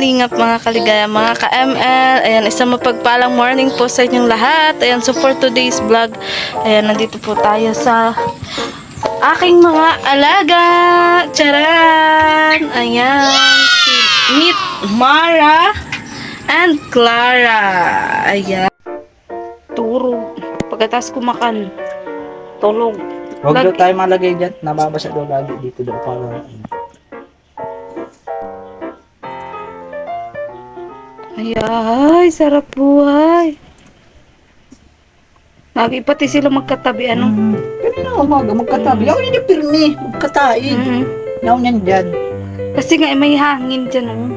kalingap, mga kaligaya, mga ka-ML. Ayan, isang mapagpalang morning po sa inyong lahat. Ayan, so for today's vlog, ayan, nandito po tayo sa aking mga alaga. Charan! Ayan, si Meet Mara and Clara. Ayan. Turo. Pagkatas kumakan. Tulog. Huwag daw tayo malagay dyan. Nababasa daw lagi dito daw para Ay, sarap buhay. Lagi pati sila magkatabi, ano? Hmm. Kanina umaga magkatabi. Ako yun yung pirmi. Magkatain. Mm. Yaw niyan dyan. Kasi nga, eh, may hangin dyan, oh.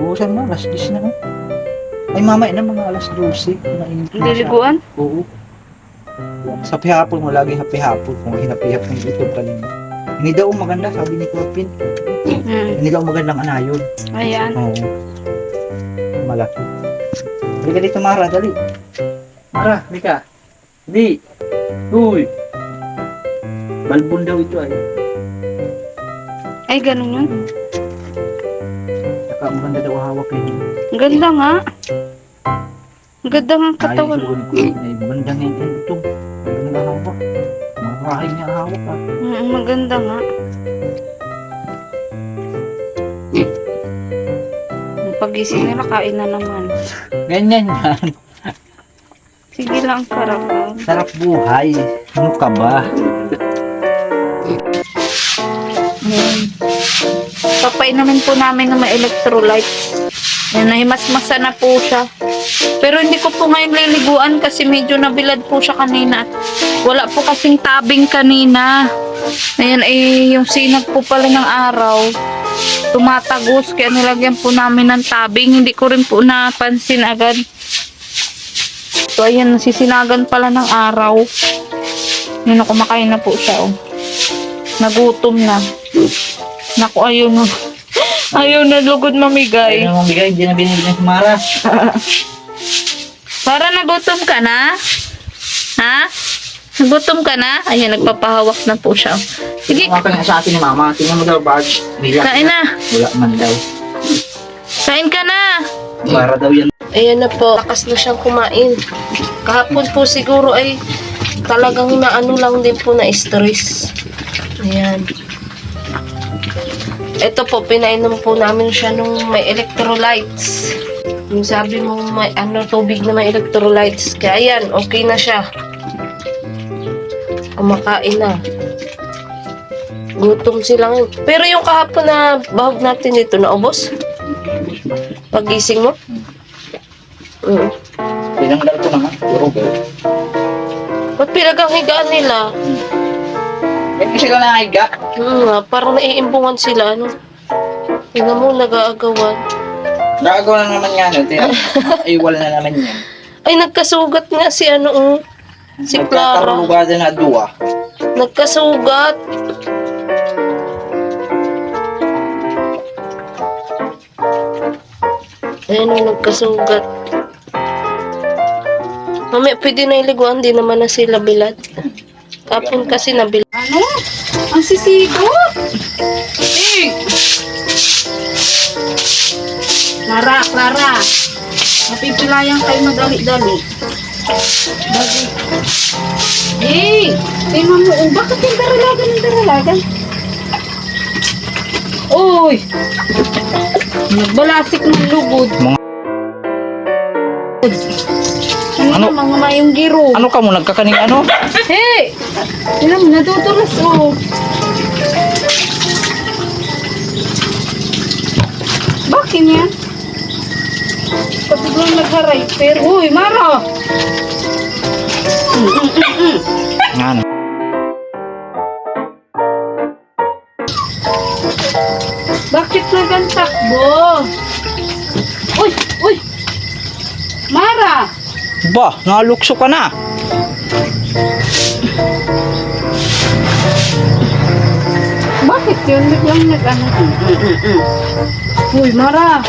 Buusan mo, alas 10 na. oh. Ay mamaya na mga alas 12. Mainit na siya. Liliguan? Oo. Sa pihapon mo lagi hapi-hapon kung hinapi-hapon ito kanina. Hindi daw maganda, sabi ni Corpin. Mm. Hindi daw magandang anayon. Ayan. Oo. Malaki. Hindi ka dito, Mara. Dali. Mara, hindi ka. Hindi. Uy. Balbon daw ito ay. Ay, ganun yun. Saka maganda daw hawak yun. Ang ganda nga. Ang ganda nga ang katawan. siguro ko. Ay, maganda nga ito. Ito. Maganda nga hawak. Marahay niya hawak ah. Mm, maganda nga. Ang Pagising nila, kain na naman. Ganyan yan. Sige lang, sarap lang. Sarap buhay. Ano ka ba? Papainumin po namin ng may electrolytes. Yan, nahimasmasa na po siya. Pero hindi ko po ngayon liliguan kasi medyo nabilad po siya kanina. At wala po kasing tabing kanina. Ayan, eh, yung sinag po pala ng araw. Tumatagos, kaya nilagyan po namin ng tabing. Hindi ko rin po napansin agad. So, ayan, nasisinagan pala ng araw. Yun, kumakain na po siya, oh. Nagutom na. Naku, ayun na. Ayaw na lugod mamigay. Ayun ang bigay, hindi na binili ng Mara. Para nagutom ka na? Ha? Nagutom ka na? Ayan, nagpapahawak na po siya. Sige, Mga ka nga sa atin ni Mama. Tingnan mo daw bag. Bila. kain na. Wala man daw. Kain ka na. Para daw yan. Ayan na po. Lakas na siyang kumain. Kahapon po siguro ay talagang naano lang din po na stress. Ayan. Ito po, pinainom po namin siya nung may electrolytes. Yung sabi mo may ano, tubig na may electrolytes. Kaya ayan, okay na siya. Kumakain na. Gutom sila ngayon. Pero yung kahapon na bahog natin dito, naubos? Pagising mo? Mm. Pinanggal ko naman. Puro girl. Ba't pinagang higaan nila? Eh, kasi ka nakahiga. Hmm, nga, parang naiimbungan sila, ano? Tingnan mo, nag-aagawan. Nakagawa na naman yan. Yan. Ay, wala na naman yan. Ay, nagkasugat nga si ano, oh. Si Clara. Nagkakarulugada na dua. Nagkasugat. Ayan, nagkasugat. Mamaya, pwede na iliguan, di naman na sila bilad. Kapon kasi nabilad. Ano? Ang sisigot! Eh! Clara, Clara. Mapipilayan kayo madali-dali. Dali. Eh! Tingnan mo, oh, bakit yung daralagan ng daralagan? Uy! Nagbalasik ng lugod. Mga- Ano? Ano? Mga mayong giro. Ano ka mo? Nagkakaning ano? Hey! Tingnan mo, natutulas oh. Bakit yan? Tapos biglang nagharay. Pero, uy, mama! Mm, ano? mm, Bakit nagantakbo? Uy! Uy! Mara! Ba, nalukso ka na. Bakit yun? Biglang nag-ano? Mm, mm, mm. Uy, Mara!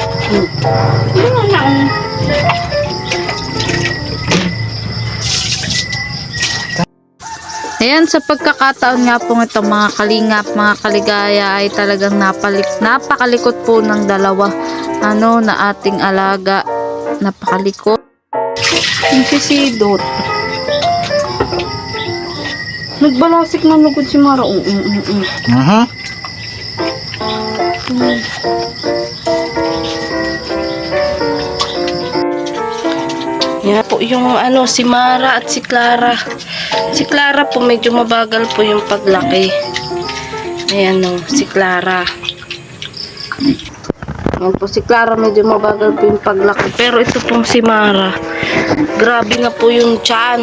Ano na? Ayan, sa pagkakataon nga po ito mga kalingap, mga kaligaya ay talagang napalik, napakalikot po ng dalawa ano na ating alaga. Napakalikot. Yung si Sidot. Nagbalasik na lugod si Mara. Mm, mm, mm. Aha. Yan po yung ano, si Mara at si Clara. Si Clara po medyo mabagal po yung paglaki. Ayan o, si Clara. Ayan po, si Clara medyo mabagal po yung paglaki. Pero ito pong si Mara. Grabe na po yung tiyan.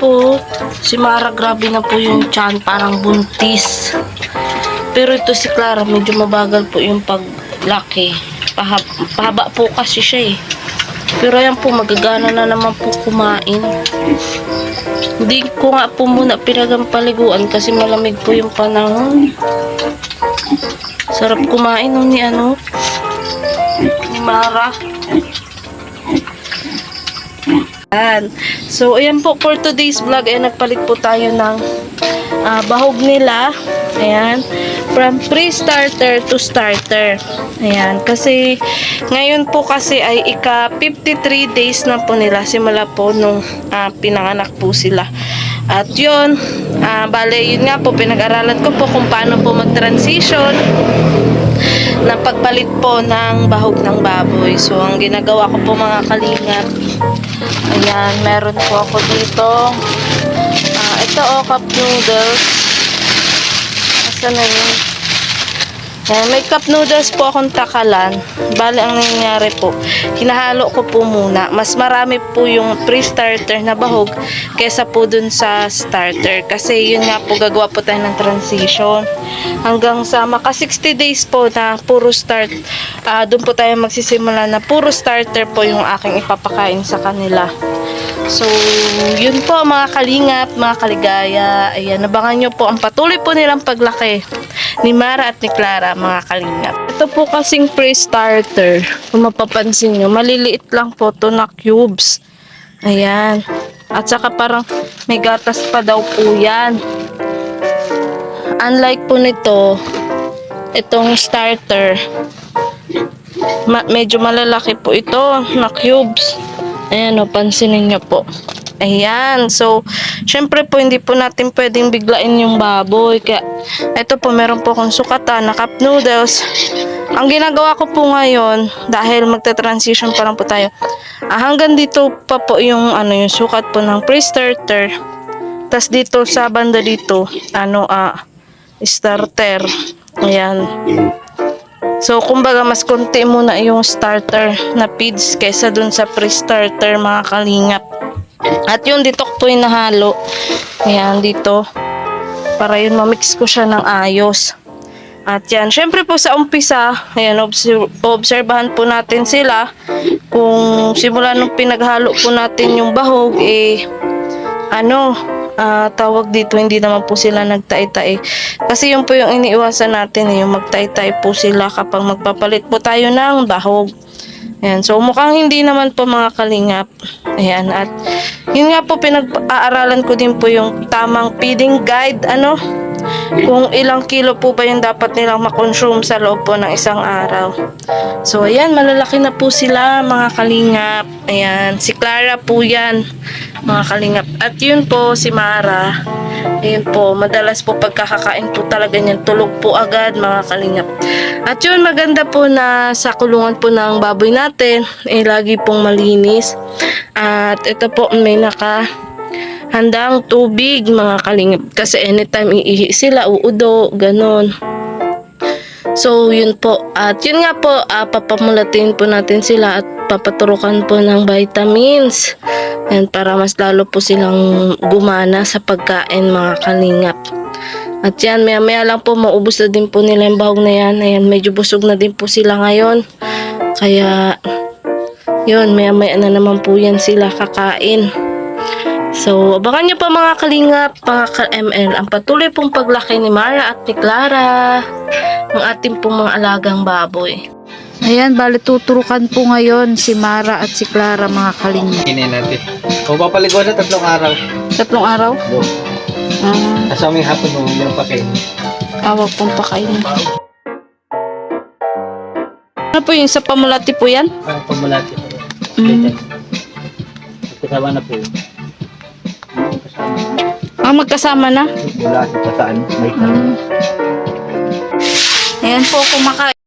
Po, si Mara grabe na po yung tiyan. Parang buntis. Pero ito si Clara, medyo mabagal po yung paglaki. Pahab pahaba po kasi siya eh. Pero ayan po, magagana na naman po kumain. Hindi ko nga po muna pinagampaliguan kasi malamig po yung panahon. Sarap kumain no, ni ano, ni Mara. Ayan. So, ayan po for today's vlog. Ayan, nagpalit po tayo ng ah, bahog nila. Ayan. From pre-starter to starter. Ayan. Kasi, ngayon po kasi ay ika 53 days na po nila. Simula po nung ah, pinanganak po sila. At yun, ah, bale, yun nga po, pinag-aralan ko po kung paano po mag-transition na pagpalit po ng bahog ng baboy. So, ang ginagawa ko po mga kalingap, ayan, meron po ako dito. Ito o, cup noodles. Asa na yun? Ayan, may cup noodles po akong takalan. Bale, ang nangyayari po, hinahalo ko po muna. Mas marami po yung pre-starter na bahog kesa po dun sa starter. Kasi yun nga po, gagawa po tayo ng transition. Hanggang sa maka 60 days po na puro start, ah dun po tayo magsisimula na puro starter po yung aking ipapakain sa kanila. So, yun po mga kalingap, mga kaligaya. Ayan, nabangan nyo po ang patuloy po nilang paglaki ni Mara at ni Clara, mga kalingap. Ito po kasing pre-starter. Kung mapapansin nyo, maliliit lang po to na cubes. Ayan. At saka parang may gatas pa daw po yan. Unlike po nito, itong starter, ma- medyo malalaki po ito na cubes. Ayan o, pansinin nyo po. Ayan. So, syempre po, hindi po natin pwedeng biglain yung baboy. Kaya, ito po, meron po akong sukatan na cup noodles. Ang ginagawa ko po ngayon, dahil magta-transition pa lang po tayo, ah, hanggang dito pa po yung, ano, yung sukat po ng pre-starter. Tapos dito sa banda dito, ano, ah, starter. Ayan. So, kumbaga, mas konti muna yung starter na feeds kaysa dun sa pre-starter, mga kalingap. At yun, dito ko po yung nahalo. Ayan, dito. Para yun, mamix ko siya ng ayos. At yan, syempre po sa umpisa, ayan, obser- obserbahan po natin sila. Kung simula nung pinaghalo po natin yung bahog, eh, ano, ah, tawag dito, hindi naman po sila nagtae-tae. Kasi yun po yung iniiwasan natin, eh, yung magtae-tae po sila kapag magpapalit po tayo ng bahog. Ayan, so mukhang hindi naman po mga kalingap. Ayan, at yun nga po pinag-aaralan ko din po yung tamang feeding guide, ano, kung ilang kilo po ba yung dapat nilang makonsume sa loob po ng isang araw. So, ayan, malalaki na po sila, mga kalingap. Ayan, si Clara po yan, mga kalingap. At yun po, si Mara. Ayun po, madalas po pagkakakain po talaga niyan, tulog po agad, mga kalingap. At yun, maganda po na sa kulungan po ng baboy natin, eh, lagi pong malinis. At ito po, may naka handang tubig mga kalingap kasi anytime iihi sila uudo ganon so yun po at yun nga po ah, papamulatin po natin sila at papaturukan po ng vitamins and para mas lalo po silang gumana sa pagkain mga kalingap. At yan maya maya lang po maubos na din po nila yung bahog na yan. Ayan medyo busog na din po sila ngayon. Kaya yun maya maya na naman po yan sila kakain. So, abangan nyo pa mga kalingap, mga ka-ML, ang patuloy pong paglaki ni Mara at ni Clara, ng ating pong mga alagang baboy. Ayan, bali tuturukan po ngayon si Mara at si Clara mga kalinga. Kinin natin. Kung papaligo na tatlong araw. Tatlong araw? Go. Ah, Kasama yung hapon mo, meron pa kayo. awag pong pakainin. Ano po yung sa pamulati po yan? Ang pamulati. Mm. Kasama na po yun. Kasama. Ah, magkasama na? Mula sa saan, may Mm. Ayan po, kumakain.